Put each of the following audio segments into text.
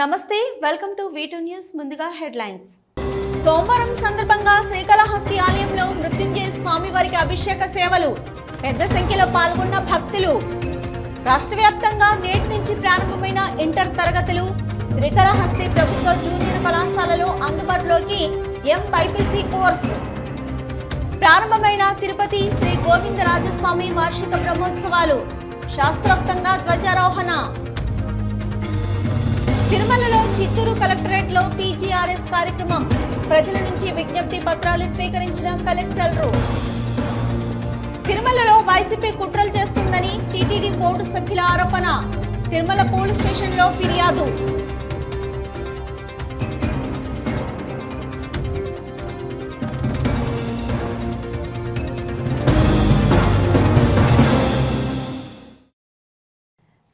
నమస్తే welcome to V two news ముందుగా headlines. సోమవారం సందర్భంగా శ్రీకాళహస్తి ఆలయంలో మృత్యుంజయ స్వామి వారికి అభిషేక సేవలు. పెద్ద సంఖ్యలో పాల్గొన్న భక్తులు. రాష్ట్ర వ్యాప్తంగా నేటి నుంచి ప్రారంభమైన ఇంటర్ తరగతులు. శ్రీకాళహస్తి ప్రభుత్వ జూనియర్ కళాశాలలో అందుబాటులోకి ఎం బైపీసీ కోర్సు. ప్రారంభమైన తిరుపతి శ్రీ గోవిందరాజస్వామి వార్షిక బ్రహ్మోత్సవాలు. శాస్త్రోక్తంగా ధ్వజారోహణ. తిరుమలలో చిత్తూరు కలెక్టరేట్లో పీజీఆర్ఎస్ కార్యక్రమం. ప్రజల నుంచి విజ్ఞప్తి పత్రాలు స్వీకరించిన కలెక్టర్లు తిరుమలలో వైసీపీ కుట్రలు చేస్తుందని టీటీడీ బోర్డు సభ్యుల ఆరోపణ. తిరుమల పోలీస్ స్టేషన్లో ఫిర్యాదు.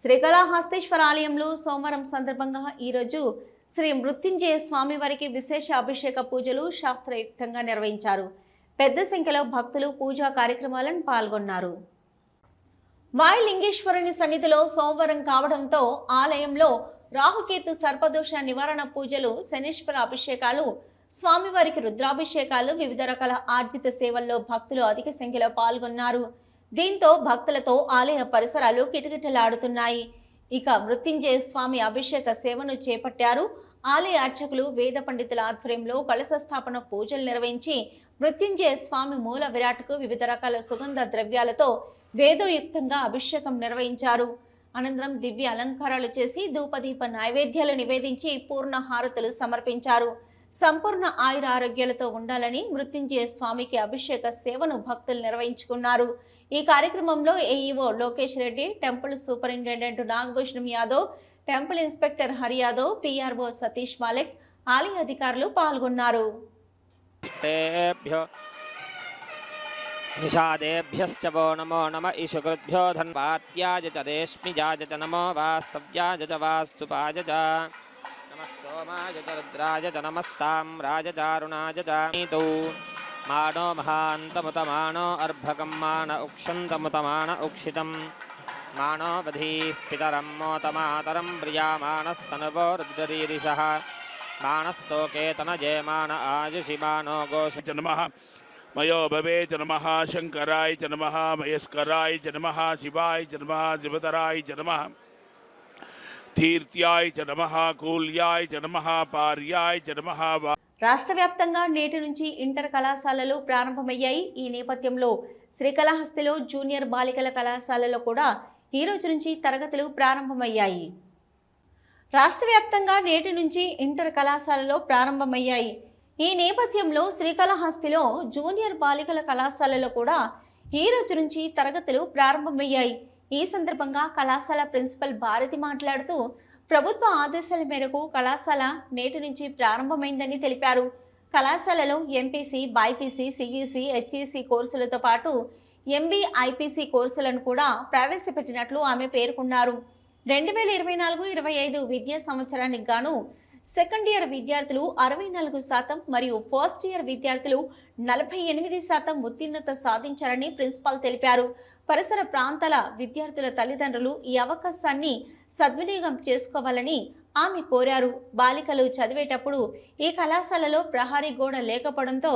శ్రీకాళహస్తీశ్వర ఆలయంలో సోమవారం సందర్భంగా ఈరోజు శ్రీ మృత్యుంజయ స్వామివారికి విశేష అభిషేక పూజలు శాస్త్రయుక్తంగా నిర్వహించారు. పెద్ద సంఖ్యలో భక్తులు పూజా కార్యక్రమాలను పాల్గొన్నారు. వాయులింగేశ్వరుని సన్నిధిలో సోమవారం కావడంతో ఆలయంలో రాహుకేతు సర్పదోష నివారణ పూజలు శనీశ్వర అభిషేకాలు స్వామివారికి రుద్రాభిషేకాలు వివిధ రకాల ఆర్జిత సేవల్లో భక్తులు అధిక సంఖ్యలో పాల్గొన్నారు. దీంతో భక్తులతో ఆలయ పరిసరాలు కిటకిటలాడుతున్నాయి. ఇక మృత్యుంజయ స్వామి అభిషేక సేవను చేపట్టారు. ఆలయ అర్చకులు వేద పండితుల ఆధ్వర్యంలో కలశ స్థాపన పూజలు నిర్వహించి మృత్యుంజయ స్వామి మూల విరాట్కు వివిధ రకాల సుగంధ ద్రవ్యాలతో వేదోయుక్తంగా అభిషేకం నిర్వహించారు. అనంతరం దివ్య అలంకారాలు చేసి ధూపదీప నైవేద్యాలు నివేదించి పూర్ణ హారతులు సమర్పించారు. సంపూర్ణ ఆయుర ఆరోగ్యాలతో ఉండాలని మృత్యుంజయ స్వామికి అభిషేక సేవను భక్తులు నిర్వహించుకున్నారు. ఈ కార్యక్రమంలో AEO Lokesh Reddy temple superintendent Nagabhushanam Yadav temple inspector Hari Yadav PRO Satish Malik ఆలయ అధికారులు పాల్గొన్నారు. నిషాదేభ్యశ్చ వో నమో నమ ఇషుకృద్భ్యో ధన్వాత్యాయ చ రేష్మిజాయ చ నమో వాస్తవ్యాయ చ వాస్తుపాయ చ నమ సోమాయ చ రుద్రాయ చ నమస్తాం రాజచారుణాయ చ मानो महान्तमुतमानो अर्भकं मान उक्षितं मानो बधीः पितरं मोतमातरं प्रियामाणस्तनुवो रुद्ररीरिषः मानस्तोकेतनजे मान आयुषि मानो गोषु। च नमः। मयो भवे च नमः। शङ्कराय च नमः। मयस्कराय च नमः। शिवाय च नमः। शिवतराय च नमः। तीर्थ्याय च नमः। कूल्याय च नमः। पार्याय च नमः। రాష్ట్ర వ్యాప్తంగా నేటి నుంచి ఇంటర్ కళాశాలలు ప్రారంభమయ్యాయి. ఈ నేపథ్యంలో శ్రీకళహస్తిలో జూనియర్ బాలికల కళాశాలలో కూడా ఈ రోజు నుంచి తరగతులు ప్రారంభమయ్యాయి. రాష్ట్ర వ్యాప్తంగా నేటి నుంచి ఇంటర్ కళాశాలలో ప్రారంభమయ్యాయి. ఈ నేపథ్యంలో శ్రీకాళహస్తిలో జూనియర్ బాలికల కళాశాలలో కూడా ఈ రోజు నుంచి తరగతులు ప్రారంభమయ్యాయి. ఈ సందర్భంగా కళాశాల ప్రిన్సిపల్ భారతి మాట్లాడుతూ ప్రభుత్వ ఆదేశాల మేరకు కళాశాల నేటి నుంచి ప్రారంభమైందని తెలిపారు. కళాశాలలో ఎంపీసీ బైపీసీ సిఈసీ హెచ్ఈసీ కోర్సులతో పాటు ఎంబీ ఐపీసీ కోర్సులను కూడా ప్రవేశపెట్టినట్లు ఆమె పేర్కొన్నారు. రెండు వేల ఇరవై నాలుగు ఇరవై ఐదు విద్యా సంవత్సరానికి గాను సెకండ్ ఇయర్ విద్యార్థులు అరవై నాలుగు శాతం మరియు ఫస్ట్ ఇయర్ విద్యార్థులు నలభై ఎనిమిది శాతం ఉత్తీర్ణత సాధించారని ప్రిన్సిపాల్ తెలిపారు. పరిసర ప్రాంతాల విద్యార్థుల తల్లిదండ్రులు ఈ అవకాశాన్ని సద్వినియోగం చేసుకోవాలని ఆమె కోరారు. బాలికలు చదివేటప్పుడు ఈ కళాశాలలో ప్రహారీ గోడ లేకపోవడంతో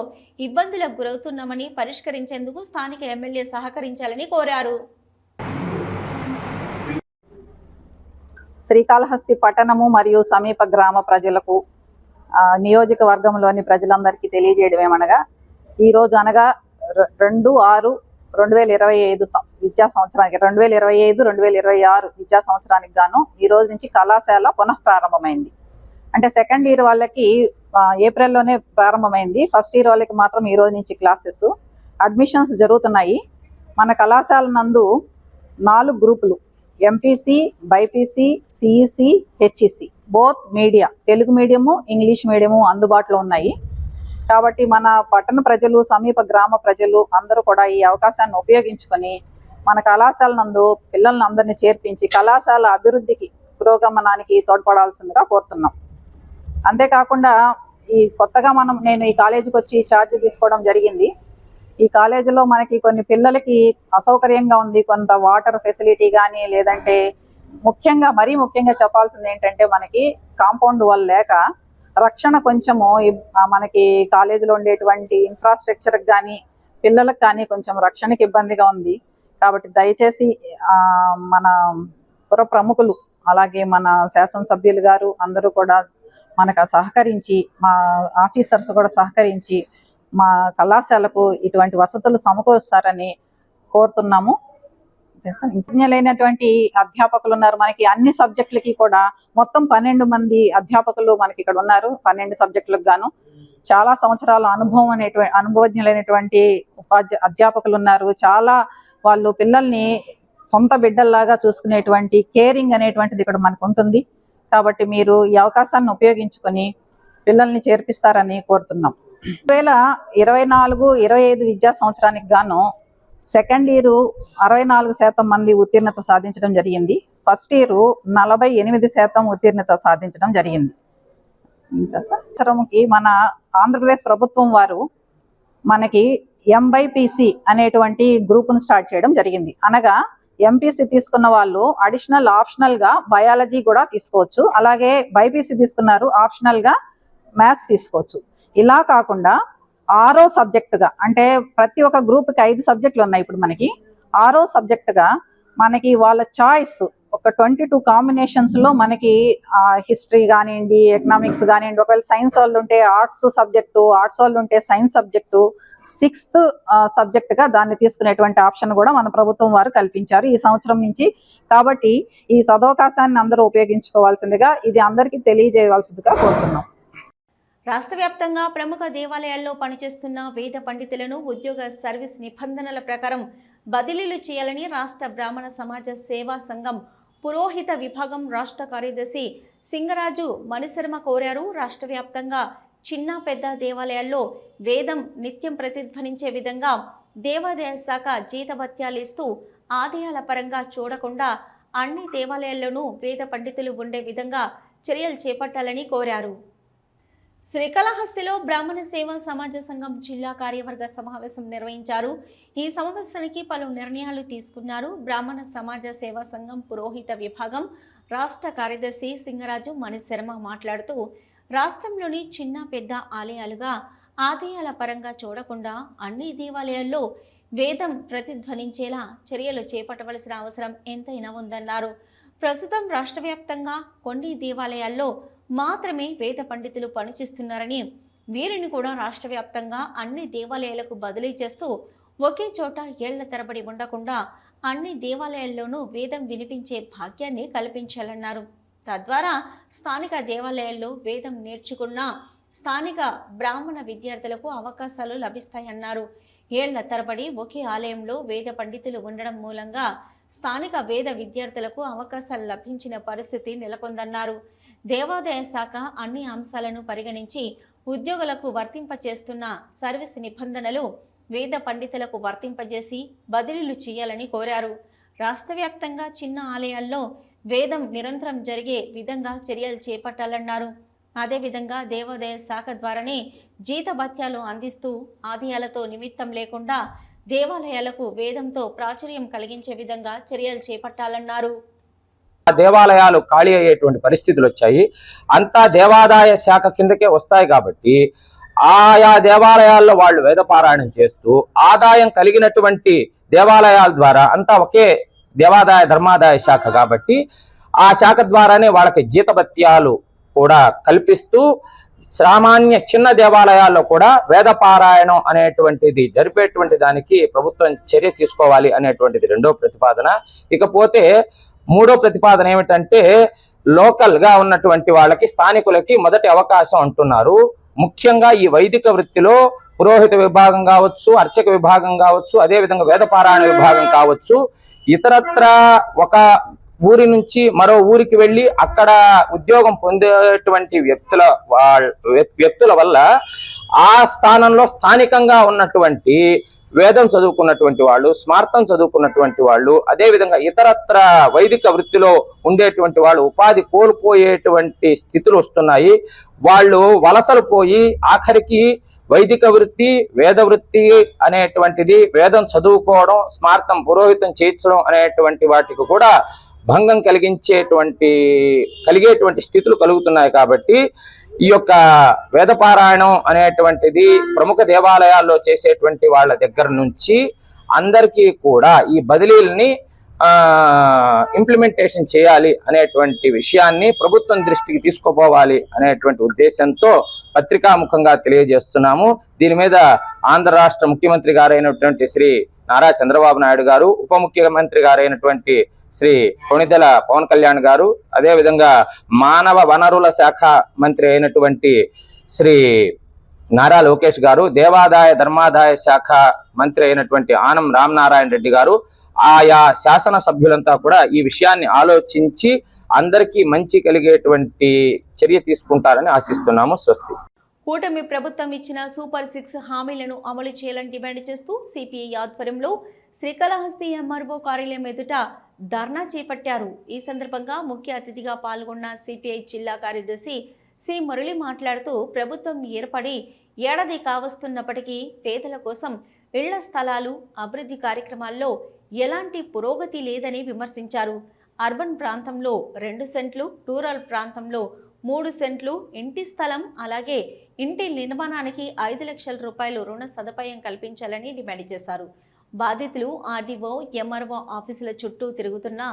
ఇబ్బందులకు గురవుతున్నామని పరిష్కరించేందుకు స్థానిక ఎమ్మెల్యే సహకరించాలని కోరారు. శ్రీకాళహస్తి పట్టణము మరియు సమీప గ్రామ ప్రజలకు నియోజకవర్గంలోని ప్రజలందరికీ తెలియజేయడం ఏమనగా ఈరోజు అనగా రెండు ఆరు రెండు వేల ఇరవై ఐదు సం- విద్యా సంవత్సరానికి రెండు వేల ఇరవై ఐదు రెండు వేల ఇరవై ఆరు విద్యా సంవత్సరానికి గాను ఈ రోజు నుంచి కళాశాల పునః ప్రారంభమైంది అంటే సెకండ్ ఇయర్ వాళ్ళకి ఏప్రిల్లోనే ప్రారంభమైంది. ఫస్ట్ ఇయర్ వాళ్ళకి మాత్రం ఈ రోజు నుంచి క్లాసెస్ అడ్మిషన్స్ జరుగుతున్నాయి. మన కళాశాల నందు నాలుగు గ్రూపులు MPC BiPC CEC HEC both media Telugu medium English medium అందుబాటులో ఉన్నాయి. కాబట్టి మన పట్టణ ప్రజలు సమీప గ్రామ ప్రజలు అందరూ కూడా ఈ అవకాశాన్ని ఉపయోగించుకొని మన కళాశాల నందు పిల్లల్ని అందరినీ చేర్పించి కళాశాల అభివృద్ధికి పురోగమనానికి తోడ్పడాల్సిందిగా కోరుతున్నాం. అంతేకాకుండా ఈ కొత్తగా మనం నేను ఈ కాలేజీకి వచ్చి ఛార్జ్ తీసుకోవడం జరిగింది. ఈ కాలేజీలో మనకి కొన్ని పిల్లలకి అసౌకర్యంగా ఉంది. కొంత వాటర్ ఫెసిలిటీ కానీ లేదంటే ముఖ్యంగా మరీ ముఖ్యంగా చెప్పాల్సింది ఏంటంటే మనకి కాంపౌండ్ వాళ్ళు లేక రక్షణ కొంచెము మనకి కాలేజీలో ఉండేటువంటి ఇన్ఫ్రాస్ట్రక్చర్కి కానీ పిల్లలకు కానీ కొంచెం రక్షణకి ఇబ్బందిగా ఉంది. కాబట్టి దయచేసి మన పుర ప్రముఖులు అలాగే మన శాసనసభ్యులు గారు అందరూ కూడా మనకు సహకరించి మా ఆఫీసర్స్ కూడా సహకరించి మా కళాశాలకు ఇటువంటి వసతులు సమకూరుస్తారని కోరుతున్నాము. లేనటువంటి అధ్యాపకులు ఉన్నారు. మనకి అన్ని సబ్జెక్టులకి కూడా మొత్తం పన్నెండు మంది అధ్యాపకులు మనకి ఇక్కడ ఉన్నారు. పన్నెండు సబ్జెక్టులకు గాను. చాలా సంవత్సరాల అనుభవం అనేటువంటి అనుభవజ్ఞులైనటువంటి ఉపాధ్యా అధ్యాపకులు ఉన్నారు. చాలా వాళ్ళు పిల్లల్ని సొంత బిడ్డల్లాగా చూసుకునేటువంటి కేరింగ్ అనేటువంటిది ఇక్కడ మనకు ఉంటుంది. కాబట్టి మీరు ఈ అవకాశాన్ని ఉపయోగించుకొని పిల్లల్ని చేర్పిస్తారని కోరుతున్నాం. రెండు వేల ఇరవై నాలుగు ఇరవై ఐదు విద్యా సంవత్సరానికి గాను సెకండ్ ఇయర్ అరవై నాలుగు శాతం మంది ఉత్తీర్ణత సాధించడం జరిగింది. ఫస్ట్ ఇయర్ నలభై ఎనిమిది శాతం ఉత్తీర్ణత సాధించడం జరిగింది. ఇంకా సంవత్సరంకి మన ఆంధ్రప్రదేశ్ ప్రభుత్వం వారు మనకి ఎంబైపిసి అనేటువంటి గ్రూప్ను స్టార్ట్ చేయడం జరిగింది. అనగా ఎంపీసీ తీసుకున్న వాళ్ళు అడిషనల్ ఆప్షనల్గా బయాలజీ కూడా తీసుకోవచ్చు. అలాగే బైపీసీ తీసుకున్నారు ఆప్షనల్గా మ్యాథ్స్ తీసుకోవచ్చు. ఇలా కాకుండా ఆరో సబ్జెక్టుగా అంటే ప్రతి ఒక్క గ్రూప్కి ఐదు సబ్జెక్టులు ఉన్నాయి ఇప్పుడు మనకి. ఆరో సబ్జెక్ట్గా మనకి వాళ్ళ చాయిస్ ఒక ట్వంటీ టూ కాంబినేషన్స్లో మనకి హిస్టరీ కానివ్వండి ఎకనామిక్స్ కానివ్వండి ఒకవేళ సైన్స్ వాళ్ళు ఉంటే ఆర్ట్స్ సబ్జెక్టు ఆర్ట్స్ వాళ్ళు ఉంటే సైన్స్ సబ్జెక్టు సిక్స్త్ సబ్జెక్ట్గా దాన్ని తీసుకునేటువంటి ఆప్షన్ కూడా మన ప్రభుత్వం వారు కల్పించారు ఈ సంవత్సరం నుంచి. కాబట్టి ఈ సదవకాశాన్ని అందరూ ఉపయోగించుకోవాల్సిందిగా ఇది అందరికీ తెలియజేయవలసిందిగా కోరుతున్నాం. రాష్ట్ర వ్యాప్తంగా ప్రముఖ దేవాలయాల్లో పనిచేస్తున్న వేద పండితులను ఉద్యోగ సర్వీస్ నిబంధనల ప్రకారం బదిలీలు చేయాలని రాష్ట్ర బ్రాహ్మణ సమాజ సేవా సంఘం పురోహిత విభాగం రాష్ట్ర కార్యదర్శి సింగరాజు మణిశర్మ కోరారు. రాష్ట్ర వ్యాప్తంగా చిన్న పెద్ద దేవాలయాల్లో వేదం నిత్యం ప్రతిధ్వనించే విధంగా దేవాదాయ శాఖ జీతభత్యాలు ఇస్తూ ఆదాయాల పరంగా చూడకుండా అన్ని దేవాలయాల్లోనూ వేద పండితులు ఉండే విధంగా చర్యలు చేపట్టాలని కోరారు. శ్రీకాళహస్తిలో బ్రాహ్మణ సేవా సమాజ సంఘం జిల్లా కార్యవర్గ సమావేశం నిర్వహించారు. ఈ సమావేశానికి పలు నిర్ణయాలు తీసుకున్నారు. బ్రాహ్మణ సమాజ సేవా సంఘం పురోహిత విభాగం రాష్ట్ర కార్యదర్శి సింగరాజు మణిశర్మ మాట్లాడుతూ రాష్ట్రంలోని చిన్న పెద్ద ఆలయాలుగా ఆదాయాల పరంగా చూడకుండా అన్ని దేవాలయాల్లో వేదం ప్రతిధ్వనించేలా చర్యలు చేపట్టవలసిన అవసరం ఎంతైనా ఉందన్నారు. ప్రస్తుతం రాష్ట్ర వ్యాప్తంగా కొన్ని దేవాలయాల్లో మాత్రమే వేద పండితులు పనిచేస్తున్నారని వీరిని కూడా రాష్ట్ర వ్యాప్తంగా అన్ని దేవాలయాలకు బదిలీ చేస్తూ ఒకే చోట ఏళ్ళ తరబడి ఉండకుండా అన్ని దేవాలయాల్లోనూ వేదం వినిపించే భాగ్యాన్ని కల్పించాలన్నారు. తద్వారా స్థానిక దేవాలయాల్లో వేదం నేర్చుకున్న స్థానిక బ్రాహ్మణ విద్యార్థులకు అవకాశాలు లభిస్తాయన్నారు. ఏళ్ళ తరబడి ఒకే ఆలయంలో వేద పండితులు ఉండడం మూలంగా స్థానిక వేద విద్యార్థులకు అవకాశాలు లభించిన పరిస్థితి నెలకొందన్నారు. దేవాదాయ శాఖ అన్ని అంశాలను పరిగణించి ఉద్యోగులకు వర్తింపచేస్తున్న సర్వీస్ నిబంధనలు వేద పండితులకు వర్తింపజేసి బదిలీలు చేయాలని కోరారు. రాష్ట్ర వ్యాప్తంగా చిన్న ఆలయాల్లో వేదం నిరంతరం జరిగే విధంగా చర్యలు చేపట్టాలన్నారు. అదేవిధంగా దేవాదాయ శాఖ ద్వారానే జీతభత్యాలు అందిస్తూ ఆదాయాలతో నిమిత్తం లేకుండా దేవాలయాలకు వేదంతో ప్రాచుర్యం కలిగించే విధంగా చర్యలు చేపట్టాలన్నారు. దేవాలయాలు ఖాళీ అయ్యేటువంటి పరిస్థితులు వచ్చాయి. అంతా దేవాదాయ శాఖ కిందకే వస్తాయి కాబట్టి ఆయా దేవాలయాల్లో వాళ్ళు వేదపారాయణం చేస్తూ ఆదాయం కలిగినటువంటి దేవాలయాల ద్వారా అంతా ఒకే దేవాదాయ ధర్మాదాయ శాఖ కాబట్టి ఆ శాఖ ద్వారానే వాళ్ళకి జీతభత్యాలు కూడా కల్పిస్తూ సామాన్య చిన్న దేవాలయాల్లో కూడా వేదపారాయణం అనేటువంటిది జరిపేటువంటి దానికి ప్రభుత్వం చర్య తీసుకోవాలి అనేటువంటిది రెండో ప్రతిపాదన. ఇకపోతే మూడో ప్రతిపాదన ఏమిటంటే లోకల్గా ఉన్నటువంటి వాళ్ళకి స్థానికులకి మొదటి అవకాశం అంటున్నారు. ముఖ్యంగా ఈ వైదిక వృత్తిలో పురోహిత విభాగం కావచ్చు అర్చక విభాగం కావచ్చు అదే విధంగా వేదపారాయణ విభాగం కావచ్చు. ఇతరత్ర ఒక ఊరి నుంచి మరో ఊరికి వెళ్ళి అక్కడ ఉద్యోగం పొందేటువంటి వ్యక్తుల వాళ్ళ వ్యక్తుల వల్ల ఆ స్థానంలో స్థానికంగా ఉన్నటువంటి వేదం చదువుకున్నటువంటి వాళ్ళు స్మార్థం చదువుకున్నటువంటి వాళ్ళు అదే విధంగా ఇతరత్ర వైదిక వృత్తిలో ఉండేటువంటి వాళ్ళు ఉపాధి కోల్పోయేటువంటి స్థితులు వస్తున్నాయి. వాళ్ళు వలసలు పోయి ఆఖరికి వైదిక వృత్తి వేద వృత్తి అనేటువంటిది వేదం చదువుకోవడం స్మార్థం పురోహితం చేయించడం అనేటువంటి వాటికి కూడా భంగం కలిగించేటువంటి కలిగేటువంటి స్థితులు కలుగుతున్నాయి కాబట్టి ఈ యొక్క వేదపారాయణం అనేటువంటిది ప్రముఖ దేవాలయాల్లో చేసేటువంటి వాళ్ళ దగ్గర నుంచి అందరికీ కూడా ఈ బదిలీల్ని ఇంప్లిమెంటేషన్ చేయాలి అనేటువంటి విషయాన్ని ప్రభుత్వం దృష్టికి తీసుకుపోవాలి అనేటువంటి ఉద్దేశంతో పత్రికాముఖంగా తెలియజేస్తున్నాము. దీని మీద ఆంధ్ర రాష్ట్ర ముఖ్యమంత్రి గారైనటువంటి శ్రీ నారా చంద్రబాబు నాయుడు గారు ఉప ముఖ్యమంత్రి గారైనటువంటి శ్రీ కొణిదెల పవన్ కళ్యాణ్ గారు అదేవిధంగా మానవ వనరుల శాఖ మంత్రి అయినటువంటి శ్రీ నారా లోకేష్ గారు దేవాదాయ ధర్మాదాయ శాఖ మంత్రి అయినటువంటి ఆనం రామనారాయణ రెడ్డి గారు ఆయా శాసన సభ్యులంతా కూడా ఈ విషయాన్ని ఆలోచించి అందరికీ మంచి కలిగేటువంటి చర్య తీసుకుంటారని ఆశిస్తున్నాము. స్వస్తి. కూటమి ప్రభుత్వం ఇచ్చిన సూపర్ సిక్స్ హామీలను అమలు చేయాలని డిమాండ్ చేస్తూ సిపిఐ ఆధ్వర్యంలో శ్రీకాళహస్తి ఎంఆర్ఓ కార్యాలయం ఎదుట ధర్నా చేపట్టారు. ఈ సందర్భంగా ముఖ్య అతిథిగా పాల్గొన్న సిపిఐ జిల్లా కార్యదర్శి సి. మురళి మాట్లాడుతూ ప్రభుత్వం ఏర్పడి ఏడాది కావస్తున్నప్పటికీ పేదల కోసం ఇళ్ళ స్థలాలు అభివృద్ధి కార్యక్రమాల్లో ఎలాంటి పురోగతి లేదని విమర్శించారు. అర్బన్ ప్రాంతంలో రెండు సెంట్లు రూరల్ ప్రాంతంలో మూడు సెంట్లు ఇంటి స్థలం అలాగే ఇంటి నిర్మాణానికి ఐదు లక్షల రూపాయలు రుణ సదుపాయం కల్పించాలని డిమాండ్ చేశారు. బాధితులు ఆర్డీఓ ఎంఆర్ఓ ఆఫీసుల చుట్టూ తిరుగుతున్నా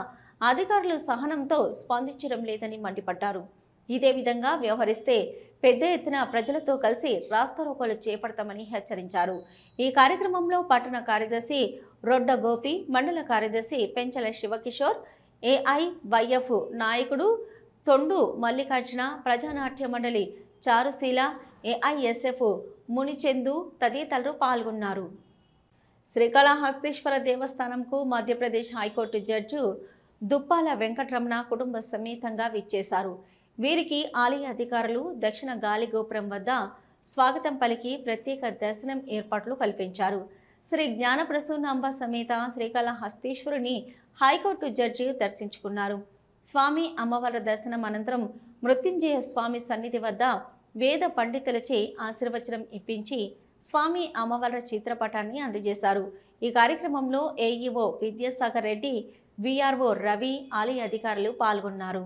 అధికారులు సహనంతో స్పందించడం లేదని మండిపడ్డారు. ఇదే విధంగా వ్యవహరిస్తే పెద్ద ఎత్తున ప్రజలతో కలిసి రాస్తారోకోలు చేపడతామని హెచ్చరించారు. ఈ కార్యక్రమంలో పట్టణ కార్యదర్శి రొడ్డ గోపి మండల కార్యదర్శి పెంచల శివకిషోర్ ఏఐ వైఎఫ్ నాయకుడు తొండు మల్లికార్జున ప్రజానాట్య మండలి చారుశీల ఏఐఎస్ఎఫ్ మునిచెందు తదితరులు పాల్గొన్నారు. Srikalahasteeswara దేవస్థానంకు Madhya Pradesh high court judge Duppala Venkataramana కుటుంబ సమేతంగా విచ్చేశారు. వీరికి ఆలయ అధికారులు దక్షిణ గాలి గోపురం వద్ద స్వాగతం పలికి ప్రత్యేక దర్శనం ఏర్పాట్లు కల్పించారు. శ్రీ జ్ఞానప్రసూనాంబ సమేత శ్రీకాళహస్తీశ్వరుని హైకోర్టు జడ్జి దర్శించుకున్నారు. స్వామి అమ్మవారి దర్శనం అనంతరం మృత్యుంజయ స్వామి సన్నిధి వద్ద వేద పండితులచే ఆశీర్వచనం ఇప్పించి స్వామి అమ్మవారి చిత్రపటాన్ని అందజేశారు. ఈ కార్యక్రమంలో ఏఈఓ విద్యాసాగర్ రెడ్డి విఆర్ఓ రవి ఆలయ అధికారులు పాల్గొన్నారు.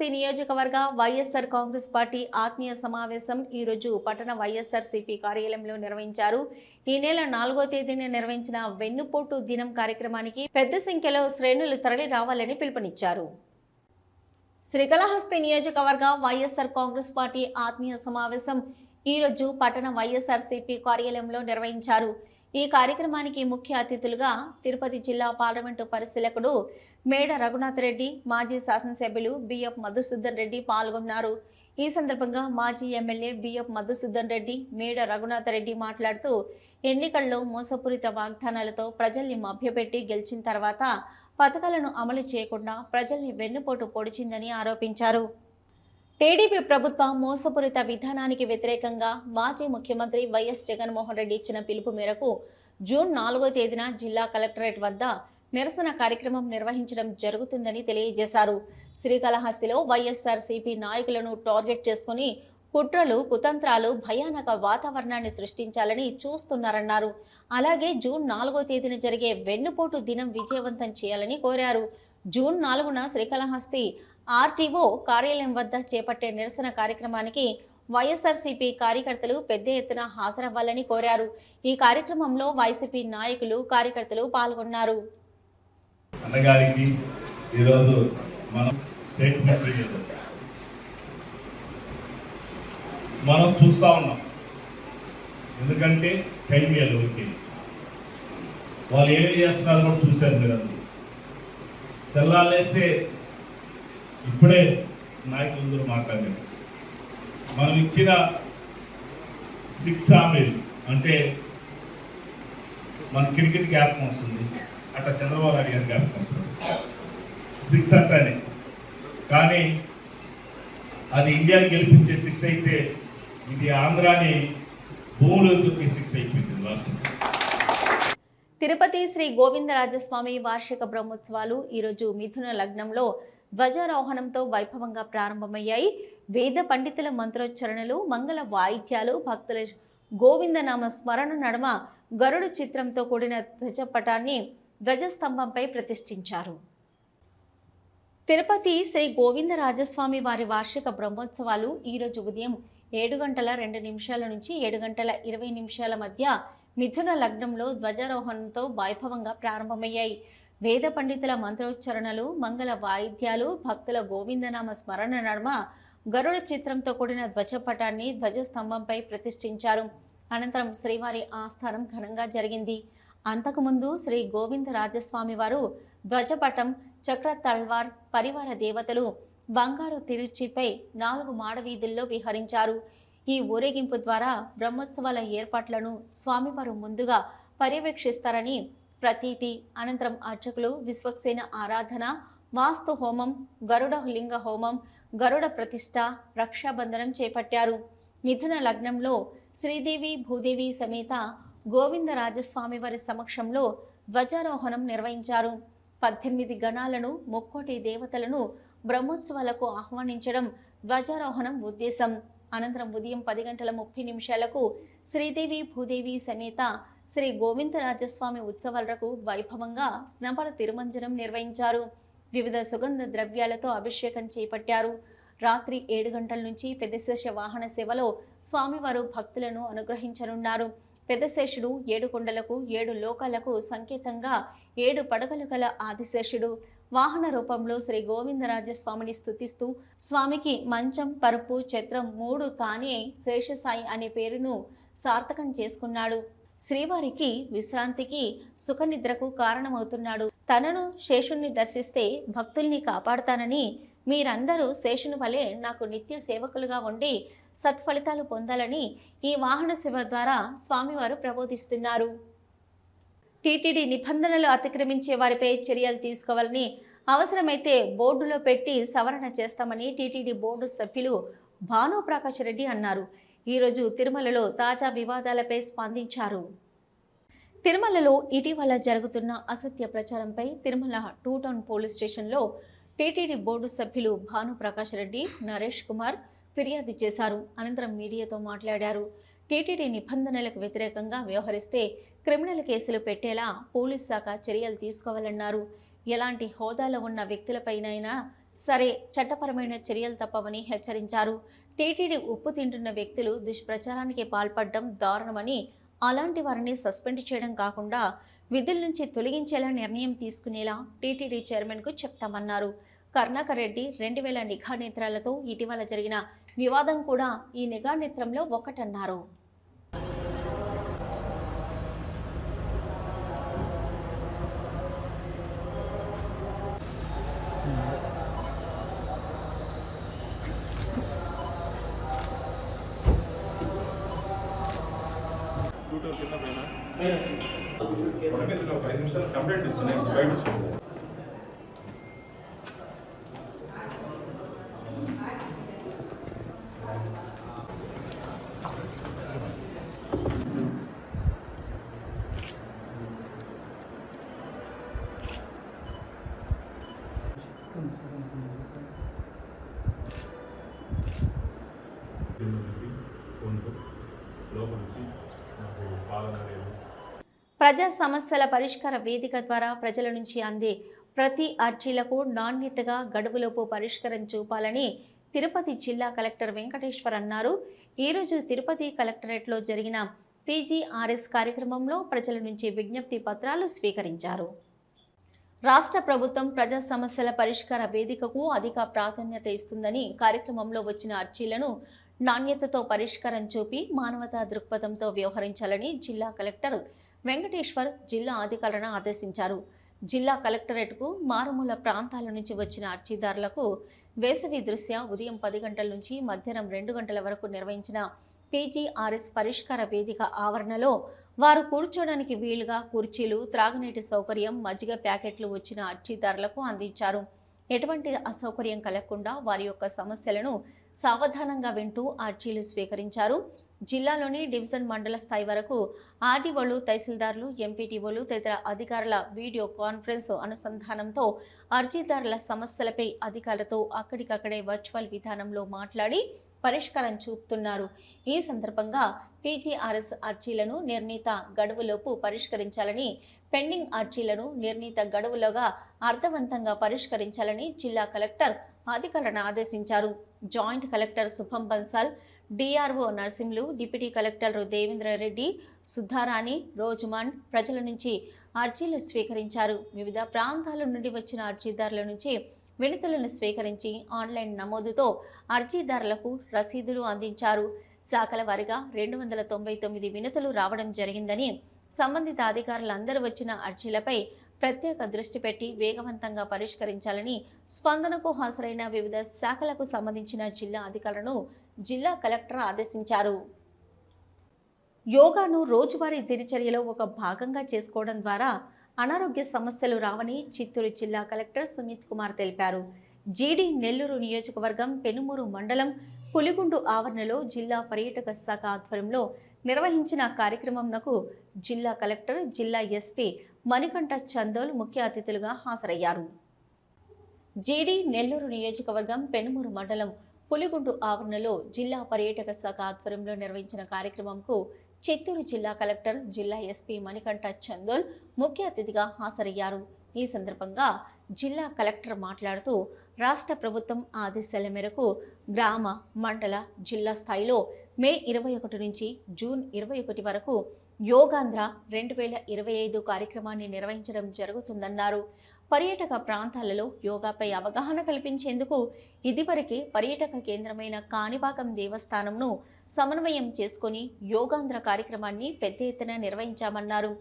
శ్రీకాళహస్తి నియోజకవర్గ వైఎస్ఆర్ కాంగ్రెస్ పార్టీ ఆత్మీయ సమావేశం ఈ పట్టణ వైఎస్ఆర్ సిపి కార్యాలయంలో నిర్వహించారు. ఈ నెల నాలుగో తేదీన నిర్వహించిన వెన్నుపోటు దినం కార్యక్రమానికి పెద్ద సంఖ్యలో శ్రేణులు తరలి రావాలని పిలుపునిచ్చారు. శ్రీకాళహస్తి నియోజకవర్గ వైఎస్ఆర్ కాంగ్రెస్ పార్టీ ఆత్మీయ సమావేశం ఈ రోజు పట్టణ వైఎస్ఆర్ సిపి కార్యాలయంలో నిర్వహించారు. ఈ కార్యక్రమానికి ముఖ్య అతిథులుగా తిరుపతి జిల్లా పార్లమెంటు పరిశీలకుడు మేడ రఘునాథ్ రెడ్డి మాజీ శాసనసభ్యులు బిఎఫ్ మధుసూదన్ రెడ్డి పాల్గొన్నారు. ఈ సందర్భంగా మాజీ ఎమ్మెల్యే బిఎఫ్ మధుసూదన్ రెడ్డి మేడ రఘునాథ్ రెడ్డి మాట్లాడుతూ ఎన్నికల్లో మోసపూరిత వాగ్దానాలతో ప్రజల్ని మభ్యపెట్టి గెలిచిన తర్వాత పథకాలను అమలు చేయకుండా ప్రజల్ని వెన్నుపోటు పొడిచిందని ఆరోపించారు. టీడీపీ ప్రభుత్వ మోసపూరిత విధానానికి వ్యతిరేకంగా మాజీ ముఖ్యమంత్రి వైఎస్ జగన్మోహన్ రెడ్డి ఇచ్చిన పిలుపు మేరకు జూన్ నాలుగో తేదీన జిల్లా కలెక్టరేట్ వద్ద నిరసన కార్యక్రమం నిర్వహించడం జరుగుతుందని తెలియజేశారు. శ్రీకాళహస్తిలో వైఎస్ఆర్సీపీ నాయకులను టార్గెట్ చేసుకుని కుట్రలు కుతంత్రాలు భయానక వాతావరణాన్ని సృష్టించాలని చూస్తున్నారన్నారు. అలాగే జూన్ నాలుగో తేదీన జరిగే వెన్నుపోటు దినం విజయవంతం చేయాలని కోరారు. జూన్ నాలుగున శ్రీకాళహస్తి ఆర్టీఓ కార్యాలయం వద్ద చేపట్టే నిరసన కార్యక్రమానికి వైఎస్ఆర్సీపీ కార్యకర్తలు పెద్ద ఎత్తున హాజరవ్వాలని కోరారు. ఈ కార్యక్రమంలో వైసీపీ నాయకులు కార్యకర్తలు పాల్గొన్నారు. అన్నగారికి ఈరోజు మనం స్టేట్మెంట్ చేయదు మనం చూస్తూ ఉన్నాం. ఎందుకంటే టైం ఇవ్వాలి ఊరికి వాళ్ళు ఏమి చేస్తున్నారో కూడా చూశారు మీరు అందరూ తెల్లాలేస్తే ఇప్పుడే నాయకులందరూ మాట్లాడారు. మనం ఇచ్చిన సిక్స్ హామీలు అంటే మన క్రికెట్ జ్ఞాపకం వస్తుంది. అట్లా చంద్రబాబు నాయుడు గారు జ్ఞాపకం సిక్స్ అంటానే. కానీ అది ఇండియాని గెలిపించే సిక్స్ అయితే ఇది ఆంధ్రాని భూములు తొక్కి సిక్స్ అయిపోయింది లాస్ట్ తిరుపతి శ్రీ గోవిందరాజస్వామి వార్షిక బ్రహ్మోత్సవాలు ఈరోజు మిథున లగ్నంలో ధ్వజారోహణంతో వైభవంగా ప్రారంభమయ్యాయి. వేద పండితుల మంత్రోచ్చరణలు మంగళ వాయిద్యాలు భక్తుల గోవిందనామ స్మరణ నడమ గరుడు చిత్రంతో కూడిన ధ్వజపటాన్ని ధ్వజస్తంభంపై ప్రతిష్ఠించారు. తిరుపతి శ్రీ గోవిందరాజస్వామి వారి వార్షిక బ్రహ్మోత్సవాలు ఈరోజు ఉదయం ఏడు గంటల రెండు నిమిషాల నుంచి ఏడు గంటల ఇరవై నిమిషాల మధ్య మిథున లగ్నంలో ధ్వజారోహణంతో వైభవంగా ప్రారంభమయ్యాయి. వేద పండితుల మంత్రోచ్చరణలు మంగళ వాయిద్యాలు భక్తుల గోవిందనామ స్మరణ నడుమ గరుడ చిత్రంతో కూడిన ధ్వజపటాన్ని ధ్వజస్తంభంపై ప్రతిష్ఠించారు. అనంతరం శ్రీవారి ఆస్థానం ఘనంగా జరిగింది. అంతకుముందు శ్రీ గోవింద రాజస్వామి వారు ధ్వజపటం చక్ర తల్వార్ పరివార దేవతలు బంగారు తిరుచిపై నాలుగు మాడవీధుల్లో విహరించారు. ఈ ఊరేగింపు ద్వారా బ్రహ్మోత్సవాల ఏర్పాట్లను స్వామివారు ముందుగా పర్యవేక్షిస్తారని ప్రతీతి అనంతరం అర్చకులు విశ్వక్సేన ఆరాధన వాస్తు హోమం గరుడ లింగ హోమం గరుడ ప్రతిష్ట రక్షాబంధనం చేపట్టారు. మిథున లగ్నంలో శ్రీదేవి భూదేవి సమేత గోవిందరాజస్వామి వారి సమక్షంలో ధ్వజారోహణం నిర్వహించారు. పద్దెనిమిది గణాలను ముక్కోటి దేవతలను బ్రహ్మోత్సవాలకు ఆహ్వానించడం ధ్వజారోహణం ఉద్దేశం. అనంతరం ఉదయం పది గంటల ముప్పై నిమిషాలకు శ్రీదేవి భూదేవి సమేత శ్రీ గోవిందరాజస్వామి ఉత్సవాలకు వైభవంగా స్నపర తిరుమంజనం నిర్వహించారు. వివిధ సుగంధ ద్రవ్యాలతో అభిషేకం చేపట్టారు. రాత్రి ఏడు గంటల నుంచి పెద్దశేష వాహన సేవలో స్వామివారు భక్తులను అనుగ్రహించనున్నారు. పెదశేషుడు ఏడు కొండలకు ఏడు లోకాలకు సంకేతంగా ఏడు పడగలు గల ఆదిశేషుడు. వాహన రూపంలో శ్రీ గోవిందరాజస్వామిని స్థుతిస్తూ స్వామికి మంచం పరుపు ఛత్రం మూడు తానే శేషసాయి అనే పేరును సార్థకం చేసుకున్నాడు. శ్రీవారికి విశ్రాంతికి సుఖనిద్రకు కారణమవుతున్నాడు. తనను శేషుణ్ణి దర్శిస్తే భక్తుల్ని కాపాడతానని మీరందరూ శేషుని వలె నాకు నిత్య సేవకులుగా ఉండి సత్ఫలితాలు పొందాలని ఈ వాహన సేవ ద్వారా స్వామివారు ప్రబోధిస్తున్నారు. టీటీడీ నిబంధనలు అతిక్రమించే వారిపై చర్యలు తీసుకోవాలని అవసరమైతే బోర్డులో పెట్టి సవరణ చేస్తామని టీటీడీ బోర్డు సభ్యులు భానుప్రకాష్ రెడ్డి అన్నారు. ఈరోజు తిరుమలలో తాజా వివాదాలపై స్పందించారు. తిరుమలలో ఇటీవల జరుగుతున్న అసత్య ప్రచారంపై తిరుమల టూ టౌన్ పోలీస్ స్టేషన్లో టీటీడీ బోర్డు సభ్యులు భానుప్రకాష్ రెడ్డి నరేష్ కుమార్ ఫిర్యాదు చేశారు. అనంతరం మీడియాతో మాట్లాడారు. టీటీడీ నిబంధనలకు వ్యతిరేకంగా వ్యవహరిస్తే క్రిమినల్ కేసులు పెట్టేలా పోలీస్ శాఖ చర్యలు తీసుకోవాలన్నారు. ఎలాంటి హోదాలో ఉన్న వ్యక్తులపైనైనా సరే చట్టపరమైన చర్యలు తప్పవని హెచ్చరించారు. టీటీడీ ఉప్పు తింటున్న వ్యక్తులు దుష్ప్రచారానికి పాల్పడడం దారుణమని అలాంటి వారిని సస్పెండ్ చేయడం కాకుండా విధుల నుంచి తొలగించేలా నిర్ణయం తీసుకునేలా టీటీడీ చైర్మన్కు చెప్తామన్నారు. కర్ణాకర్ రెడ్డి రెండు వేల నిఘా నేత్రాలతో ఇటీవల జరిగిన వివాదం కూడా ఈ నిఘా నేత్రంలో ఒకటన్నారు. కంప్లైంట్ ఇస్తున్నాయి బయట చూడండి. ఫోన్తో లోపల నుంచి నాకు బాగా ప్రజా సమస్యల పరిష్కార వేదిక ద్వారా ప్రజల నుంచి అందే ప్రతి అర్జీలకు నాణ్యతగా గడువులోపు పరిష్కారం చూపాలని తిరుపతి జిల్లా కలెక్టర్ వెంకటేశ్వర్ అన్నారు. ఈరోజు తిరుపతి కలెక్టరేట్లో జరిగిన పీజీఆర్ఎస్ కార్యక్రమంలో ప్రజల నుంచి విజ్ఞప్తి పత్రాలు స్వీకరించారు. రాష్ట్ర ప్రభుత్వం ప్రజా సమస్యల పరిష్కార వేదికకు అధిక ప్రాధాన్యత ఇస్తుందని కార్యక్రమంలో వచ్చిన అర్జీలను నాణ్యతతో పరిష్కారం చూపి మానవతా దృక్పథంతో వ్యవహరించాలని జిల్లా కలెక్టర్ వెంకటేశ్వర్ జిల్లా అధికారులను ఆదేశించారు. జిల్లా కలెక్టరేట్కు మారుమూల ప్రాంతాల నుంచి వచ్చిన అర్జీదారులకు వేసవి దృశ్య ఉదయం పది గంటల నుంచి మధ్యాహ్నం రెండు గంటల వరకు నిర్వహించిన పీజీఆర్ఎస్ పరిష్కార వేదిక ఆవరణలో వారు కూర్చోడానికి వీలుగా కుర్చీలు త్రాగునీటి సౌకర్యం మజ్జిగ ప్యాకెట్లు వచ్చిన అర్జీదారులకు అందించారు. ఎటువంటి అసౌకర్యం కలగకుండా వారి యొక్క సమస్యలను సావధానంగా వింటూ అర్జీలు స్వీకరించారు. జిల్లాలోని డివిజన్ మండల స్థాయి వరకు ఆర్డీఓలు తహసీల్దార్లు ఎంపీటీఓలు తదితర అధికారుల వీడియో కాన్ఫరెన్స్ అనుసంధానంతో అర్జీదారుల సమస్యలపై అధికారులతో అక్కడికక్కడే వర్చువల్ విధానంలో మాట్లాడి పరిష్కారం చూపుతున్నారు. ఈ సందర్భంగా పీజీఆర్ఎస్ అర్జీలను నిర్ణీత గడువులోపు పరిష్కరించాలని పెండింగ్ అర్జీలను నిర్ణీత గడువులోగా అర్థవంతంగా పరిష్కరించాలని జిల్లా కలెక్టర్ అధికారులను ఆదేశించారు. Joint collector Shubham Bansal DRO Narsimhulu deputy collector Devendrareddy Sudharani రోజుమాన్ ప్రజల నుంచి అర్జీలు స్వీకరించారు. వివిధ ప్రాంతాల నుండి వచ్చిన అర్జీదారుల నుంచి వినతులను స్వీకరించి ఆన్లైన్ నమోదుతో అర్జీదారులకు రసీదులు అందించారు. శాఖల వారీగా రెండు వందల తొంభై తొమ్మిది వినతులు రావడం జరిగిందని సంబంధిత అధికారులందరూ వచ్చిన అర్జీలపై ప్రత్యేక దృష్టి పెట్టి వేగవంతంగా పరిష్కరించాలని స్పందనకు హాజరైన వివిధ శాఖలకు సంబంధించిన జిల్లా అధికారులను జిల్లా కలెక్టర్ ఆదేశించారు. యోగాను రోజువారీ దినచర్యలో ఒక భాగంగా చేసుకోవడం ద్వారా అనారోగ్య సమస్యలు రావని చిత్తూరు జిల్లా కలెక్టర్ సుమిత్ కుమార్ తెలిపారు. జీడి నెల్లూరు నియోజకవర్గం పెనుమూరు మండలం పులిగుండు ఆవరణలో జిల్లా పర్యాటక శాఖ ఆధ్వర్యంలో నిర్వహించిన కార్యక్రమంనకు జిల్లా కలెక్టర్ జిల్లా ఎస్పీ మణికంఠ చందోల్ ముఖ్య అతిథులుగా హాజరయ్యారు. జీడి నెల్లూరు నియోజకవర్గం పెనుమూరు మండలం పులిగుండు ఆవరణలో జిల్లా పర్యాటక శాఖ ఆధ్వర్యంలో నిర్వహించిన కార్యక్రమంకు చిత్తూరు జిల్లా కలెక్టర్ జిల్లా ఎస్పీ మణికంఠ చందోల్ ముఖ్య అతిథిగా హాజరయ్యారు. ఈ సందర్భంగా జిల్లా కలెక్టర్ మాట్లాడుతూ రాష్ట్ర ప్రభుత్వం ఆదేశాల మేరకు గ్రామ మండల జిల్లా స్థాయిలో మే ఇరవై ఒకటి నుంచి జూన్ ఇరవై ఒకటి వరకు యోగాంధ్ర రెండు వేల ఇరవై ఐదు కార్యక్రమాన్ని నిర్వహించడం జరుగుతుందన్నారు. పర్యాటక ప్రాంతాలలో యోగాపై అవగాహన కల్పించేందుకు ఇదివరకే పర్యాటక కేంద్రమైన కాణిపాకం దేవస్థానంను సమన్వయం చేసుకొని యోగాంధ్ర కార్యక్రమాన్ని పెద్ద ఎత్తున నిర్వహించామన్నారు.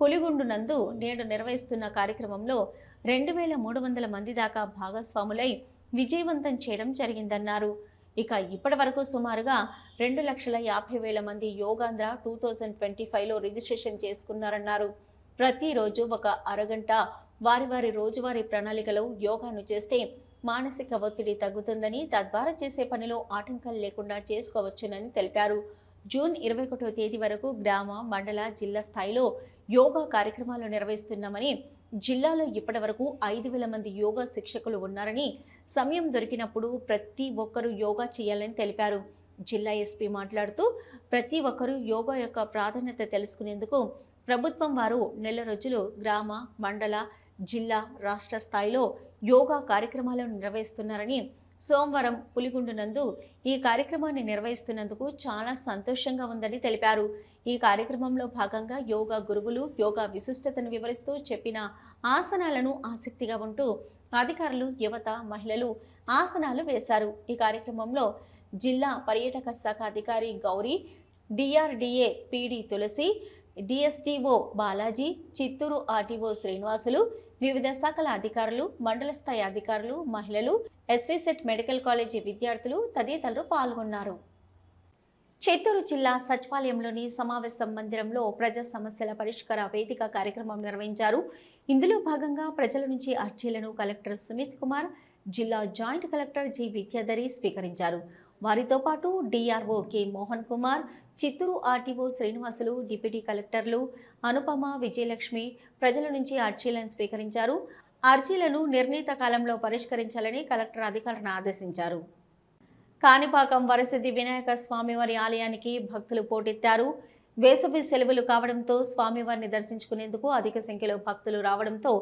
పులిగుండు నందు నేడు నిర్వహిస్తున్న కార్యక్రమంలో రెండు వేల మూడు వందల మంది దాకా భాగస్వాములై విజయవంతం చేయడం జరిగిందన్నారు. ఇక ఇప్పటి వరకు సుమారుగా రెండు లక్షల యాభై వేల మంది యోగాంధ్ర టూ థౌజండ్ ట్వంటీ ఫైవ్లో రిజిస్ట్రేషన్ చేసుకున్నారన్నారు. ప్రతిరోజు ఒక అరగంట వారి వారి రోజువారీ ప్రణాళికలో యోగాను చేస్తే మానసిక ఒత్తిడి తగ్గుతుందని తద్వారా చేసే పనిలో ఆటంకాలు లేకుండా చేసుకోవచ్చునని తెలిపారు. జూన్ ఇరవై ఒకటో తేదీ వరకు గ్రామ మండల జిల్లా స్థాయిలో యోగా కార్యక్రమాలు నిర్వహిస్తున్నామని జిల్లాలో ఇప్పటివరకు ఐదు వేల మంది యోగా శిక్షకులు ఉన్నారని సమయం దొరికినప్పుడు ప్రతి ఒక్కరూ యోగా చేయాలని తెలిపారు. జిల్లా ఎస్పీ మాట్లాడుతూ ప్రతి ఒక్కరూ యోగా యొక్క ప్రాధాన్యత తెలుసుకునేందుకు ప్రభుత్వం వారు నెల రోజులు గ్రామ మండల జిల్లా రాష్ట్ర స్థాయిలో యోగా కార్యక్రమాలను నిర్వహిస్తున్నారని సోమవారం పులిగుండు నందు ఈ కార్యక్రమాన్ని నిర్వహిస్తున్నందుకు చాలా సంతోషంగా ఉందని తెలిపారు. ఈ కార్యక్రమంలో భాగంగా యోగా గురువులు యోగా విశిష్టతను వివరిస్తూ చెప్పిన ఆసనాలను ఆసక్తిగా ఉంటూ అధికారులు యువత మహిళలు ఆసనాలు వేశారు. ఈ కార్యక్రమంలో జిల్లా పర్యాటక శాఖ అధికారి Gowri DRDA PD Tulasi DSTO Balaji Chittoor RTO Srinivasulu వివిధ శాఖల అధికారులు మండల స్థాయి అధికారులు మహిళలు ఎస్విసెట్ మెడికల్ కాలేజీ విద్యార్థులు తదితరులు పాల్గొన్నారు. చిత్తూరు జిల్లా సచివాలయంలోని సమావేశ మందిరంలో ప్రజా సమస్యల పరిష్కార వేదిక కార్యక్రమం నిర్వహించారు. ఇందులో భాగంగా ప్రజల నుంచి అర్జీలను కలెక్టర్ సుమిత్ కుమార్ జిల్లా జాయింట్ కలెక్టర్ జి విద్యాధరి స్వీకరించారు. వారితో పాటు DRO K Mohan Kumar Chittoor RTO Srinivasulu deputy కలెక్టర్లు అనుపమ విజయలక్ష్మి ప్రజల నుంచి అర్జీలను స్వీకరించారు. అర్జీలను నిర్ణీత కాలంలో పరిష్కరించాలని కలెక్టర్ అధికారులను ఆదేశించారు. కాణిపాకం వరసిద్ధి వినాయక స్వామివారి ఆలయానికి భక్తులు పోటెత్తారు. వేసవి సెలవులు కావడంతో స్వామివారిని దర్శించుకునేందుకు అధిక సంఖ్యలో భక్తులు రావడంతో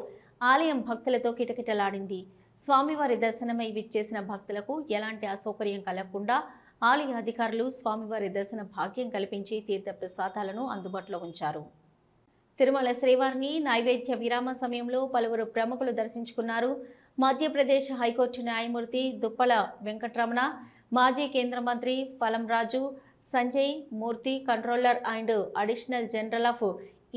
ఆలయం భక్తులతో కిటకిటలాడింది. స్వామివారి దర్శనమై విచ్చేసిన భక్తులకు ఎలాంటి అసౌకర్యం కలగకుండా ఆలయ అధికారులు స్వామివారి దర్శన భాగ్యం కల్పించి తీర్థ ప్రసాదాలను అందుబాటులో ఉంచారు. తిరుమల శ్రీవారిని నైవేద్య విరామ సమయంలో పలువురు ప్రముఖులు దర్శించుకున్నారు. మధ్యప్రదేశ్ హైకోర్టు న్యాయమూర్తి దుప్పల వెంకటరమణ మాజీ కేంద్ర మంత్రి Raju Sanjay Murthy controller and additional general of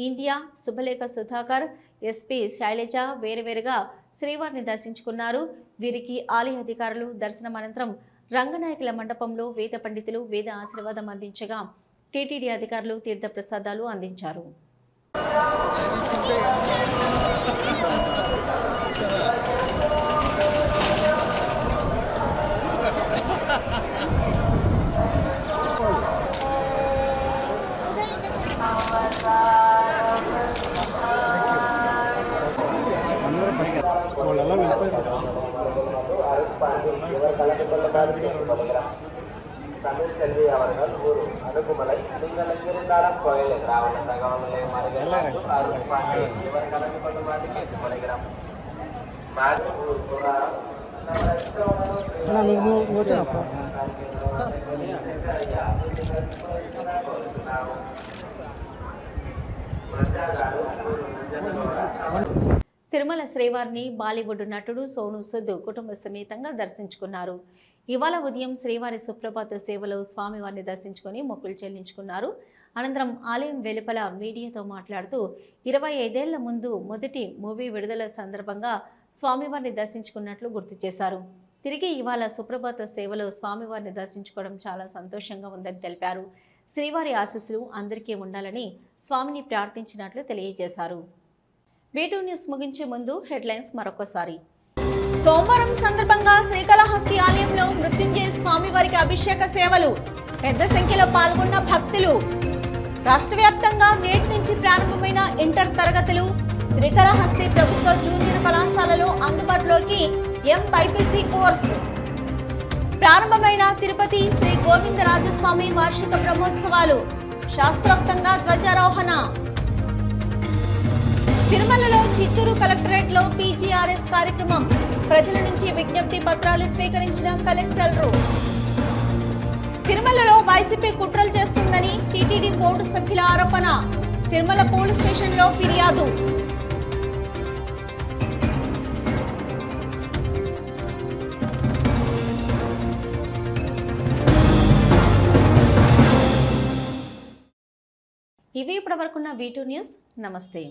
India Subhalekha Sudhakar SP Sailaja వేరువేరుగా శ్రీవారిని దర్శించుకున్నారు. వీరికి ఆలయ అధికారులు దర్శనం అనంతరం రంగనాయకుల మండపంలో వేద పండితులు వేద ఆశీర్వాదం అందించగా టీటీడీ అధికారులు తీర్థ ప్రసాదాలు అందించారు. அதெல்லாம் தமிழ் செல்வி அவர்கள் குரு அணுகுமலை நீங்கள் எங்கிருந்தாலும் கோயில் திராவிட Thank you. తిరుమల శ్రీవారిని బాలీవుడ్ నటుడు సోను సుద్ కుటుంబ సమేతంగా దర్శించుకున్నారు. ఇవాళ ఉదయం శ్రీవారి సుప్రభాత సేవలో స్వామివారిని దర్శించుకొని మొక్కులు చెల్లించుకున్నారు. అనంతరం ఆలయం వెలుపల మీడియాతో మాట్లాడుతూ ఇరవై ఐదేళ్ళ ముందు మొదటి మూవీ విడుదల సందర్భంగా స్వామివారిని దర్శించుకున్నట్లు గుర్తు చేశారు. తిరిగి ఇవాళ సుప్రభాత సేవలో స్వామివారిని దర్శించుకోవడం చాలా సంతోషంగా ఉందని తెలిపారు. శ్రీవారి ఆశీస్సులు అందరికీ ఉండాలని స్వామిని ప్రార్థించినట్లు తెలియజేశారు. వీటూ న్యూస్ ముగించే ముందు హెడ్లైన్స్ మరొకసారి. సోమవారం సందర్భంగా శ్రీకాళహస్తి ఆలయంలో మృత్యుంజయ స్వామివారికి అభిషేక సేవలు. పెద్ద సంఖ్యలో పాల్గొన్న భక్తులు. రాష్ట్ర వ్యాప్తంగా నేటి నుంచి ప్రారంభమైన ఇంటర్ తరగతులు. శ్రీకాళహస్తి ప్రభుత్వ జూనియర్ కళాశాలలో అందుబాటులోకి ఎం బైపీసీ కోర్సు. ప్రారంభమైన తిరుపతి శ్రీ గోవిందరాజస్వామి వార్షిక బ్రహ్మోత్సవాలు. శాస్త్రోక్తంగా ధ్వజారోహణ. తిరుమలలో చిత్తూరు కలెక్టరేట్లో పీజీఆర్ఎస్ కార్యక్రమం. ప్రజల నుంచి విజ్ఞప్తి పత్రాలు స్వీకరించిన కలెక్టర్లు తిరుమలలో వైసీపీ కుట్రలు చేస్తుందని టీటీడీ బోర్డు సభ్యుల ఆరోపణ. తిరుమల పోలీస్ స్టేషన్లో ఫిర్యాదు. ఇవి ఇప్పటివరకున్న వీటూ న్యూస్. నమస్తే.